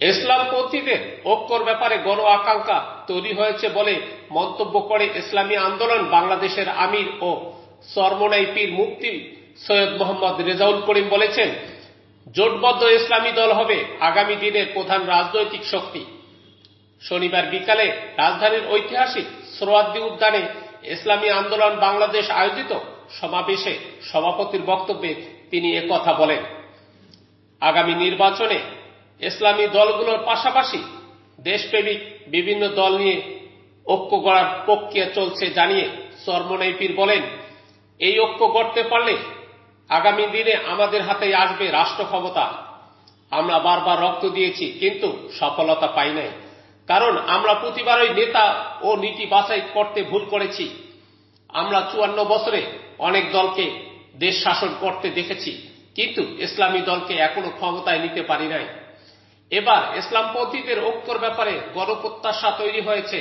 ইসলামপন্থীদের ঐক্যর ব্যাপারে গণ আকাঙ্ক্ষা তৈরি হয়েছে বলে মন্তব্য করে ইসলামী আন্দোলন বাংলাদেশের আমির ও সরমনাই পীর মুফতি সৈয়দ মোহাম্মদ রেজাউল করিম বলেছেন, জোটবদ্ধ ইসলামী দল হবে আগামী দিনের প্রধান রাজনৈতিক শক্তি। শনিবার বিকালে রাজধানীর ঐতিহাসিক সোহরাদ্দি উদ্যানে ইসলামী আন্দোলন বাংলাদেশ আয়োজিত সমাবেশে সভাপতির বক্তব্যে তিনি কথা বলেন। আগামী নির্বাচনে ইসলামী দলগুলোর পাশাপাশি দেশপ্রেমিক বিভিন্ন দল নিয়ে ঐক্য গড়ার প্রক্রিয়া চলছে জানিয়ে সরমনাইপির বলেন, এই ঐক্য গড়তে পারলে আগামী দিনে আমাদের হাতে আসবে রাষ্ট্র ক্ষমতা। আমরা বারবার রক্ত দিয়েছি, কিন্তু সফলতা পাই নাই। কারণ আমরা প্রতিবারই নেতা ও নীতি বাছাই করতে ভুল করেছি। আমরা চুয়ান্ন বছরে অনেক দলকে দেশ শাসন করতে দেখেছি, কিন্তু ইসলামী দলকে এখনও ক্ষমতায় নিতে পারি নাই। এবার ইসলামপন্থীদের ঐক্যর ব্যাপারে গণপ্রত্যাশা তৈরি হয়েছে।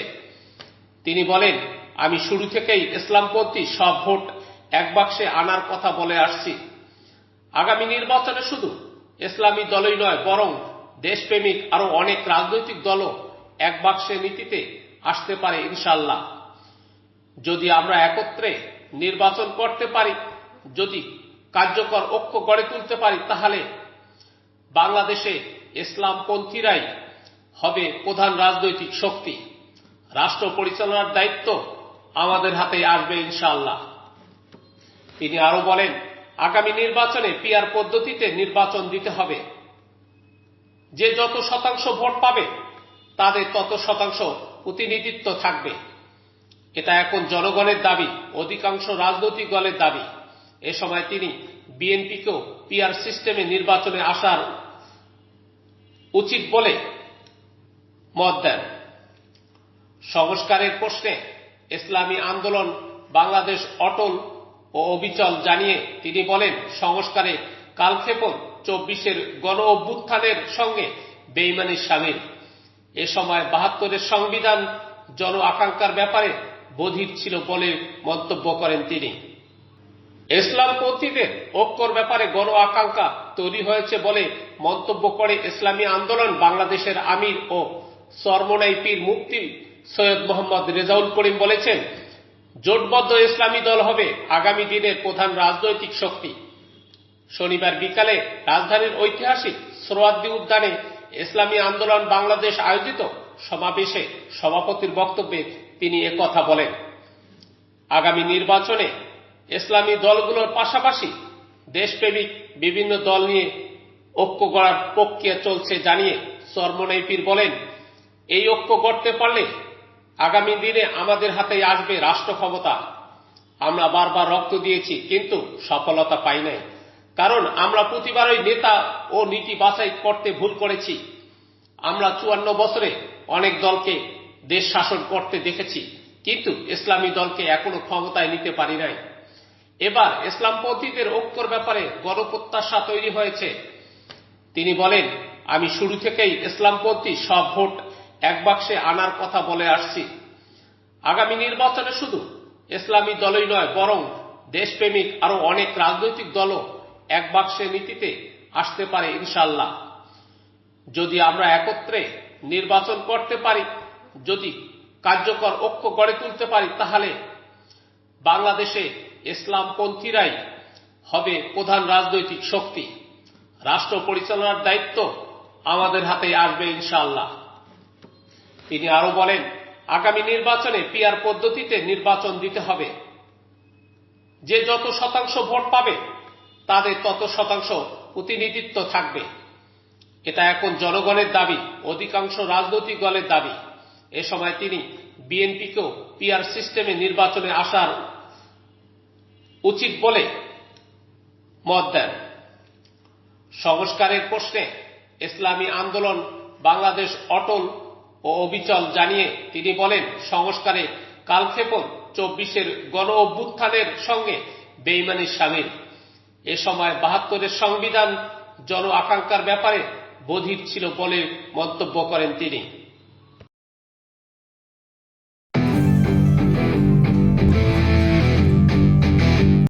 তিনি বলেন, আমি শুরু থেকেই ইসলামপন্থী সব ভোট এক বাক্সে আনার কথা বলে আসছি। আগামী নির্বাচনে শুধু ইসলামী দলই নয়, বরং দেশপ্রেমিক আরও অনেক রাজনৈতিক দলও এক বাক্সে নীতিতে আসতে পারে ইনশাল্লাহ যদি আমরা একত্রে নির্বাচন করতে পারি, যদি কার্যকর ঐক্য গড়ে তুলতে পারি, তাহলে বাংলাদেশে ইসলামপন্থীরাই হবে প্রধান রাজনৈতিক শক্তি। রাষ্ট্র পরিচালনার দায়িত্ব আমাদের হাতে আসবে ইনশাআল্লাহ। তিনি আরও বলেন, আগামী নির্বাচনে পিয়ার পদ্ধতিতে নির্বাচন দিতে হবে। যে যত শতাংশ ভোট পাবে, তাদের তত শতাংশ প্রতিনিধিত্ব থাকবে। এটা এখন জনগণের দাবি, অধিকাংশ রাজনৈতিক দলের দাবি। এ সময় তিনি বিএনপিকেও পিআর সিস্টেমে নির্বাচনে আসার উচিত বলে মত দেন। সংস্কারের প্রশ্নে ইসলামী আন্দোলন বাংলাদেশ অটল ও অবিচল জানিয়ে তিনি বলেন, সংস্কারে কালক্ষেপণ চব্বিশের গণ অভ্যুত্থানের সঙ্গে বেইমানির সামিল। এ সময় বাহাত্তরের সংবিধান জন আকাঙ্ক্ষার ব্যাপারে বধির ছিল বলে মন্তব্য করেন তিনি। ইসলামপন্থীদের ঐক্যর ব্যাপারে গণ আকাঙ্ক্ষা তৈরি হয়েছে বলে মন্তব্য করে ইসলামী আন্দোলন বাংলাদেশের আমির ও সরমনাই পীর মুফতি সৈয়দ মোহাম্মদ রেজাউল করিম বলেছেন, জোটবদ্ধ ইসলামী দল হবে আগামী দিনের প্রধান রাজনৈতিক শক্তি। শনিবার বিকালে রাজধানীর ঐতিহাসিক সোহরাদ্দি উদ্যানে ইসলামী আন্দোলন বাংলাদেশ আয়োজিত সমাবেশে সভাপতির বক্তব্যে তিনি কথা বলেন। আগামী নির্বাচনে ইসলামী দলগুলোর পাশাপাশি দেশপ্রেমিক বিভিন্ন দল নিয়ে ঐক্য গড়ার প্রক্রিয়া চলছে জানিয়ে সরমনাইপির বলেন, এই ঐক্য গড়তে পারলে আগামী দিনে আমাদের হাতে আসবে রাষ্ট্র ক্ষমতা। আমরা বারবার রক্ত দিয়েছি, কিন্তু সফলতা পাই নাই। কারণ আমরা প্রতিবারই নেতা ও নীতি বাছাই করতে ভুল করেছি। আমরা চুয়ান্ন বছরে অনেক দলকে দেশ শাসন করতে দেখেছি, কিন্তু ইসলামী দলকে এখনও ক্ষমতায় নিতে পারি নাই। এবার ইসলামপন্থীদের ঐক্যর ব্যাপারে গণপ্রত্যাশা তৈরি হয়েছে। তিনি বলেন, আমি শুরু থেকেই ইসলামপন্থী সব ভোট এক বাক্সে আনার কথা বলে আসছি। আগামী নির্বাচনে শুধু ইসলামী দলই নয়, বরং দেশপ্রেমিক আরও অনেক রাজনৈতিক দলও এক বাক্সে নীতিতে আসতে পারে ইনশাল্লাহ যদি আমরা একত্রে নির্বাচন করতে পারি, যদি কার্যকর ঐক্য গড়ে তুলতে পারি, তাহলে বাংলাদেশে ইসলামপন্থীরাই হবে প্রধান রাজনৈতিক শক্তি। রাষ্ট্র পরিচালনার দায়িত্ব আমাদের হাতে আসবে ইনশাআল্লাহ। তিনি আরও বলেন, আগামী নির্বাচনে পিআর পদ্ধতিতে নির্বাচন দিতে হবে। যে যত শতাংশ ভোট পাবে, তাদের তত শতাংশ প্রতিনিধিত্ব থাকবে। এটা এখন জনগণের দাবি, অধিকাংশ রাজনৈতিক দলের দাবি। এ সময় তিনি বিএনপিকেও পিআর সিস্টেমে নির্বাচনে আসার উচিত বলে মত দেন। সংস্কারের প্রশ্নে ইসলামী আন্দোলন বাংলাদেশ অটল ও অবিচল জানিয়ে তিনি বলেন, সংস্কারে কালক্ষেপণ চব্বিশের গণ অভ্যুত্থানের সঙ্গে বেইমানির সামিল। এ সময় বাহাত্তরের সংবিধান জন আকাঙ্ক্ষার ব্যাপারে বধির ছিল বলে মন্তব্য করেন তিনি।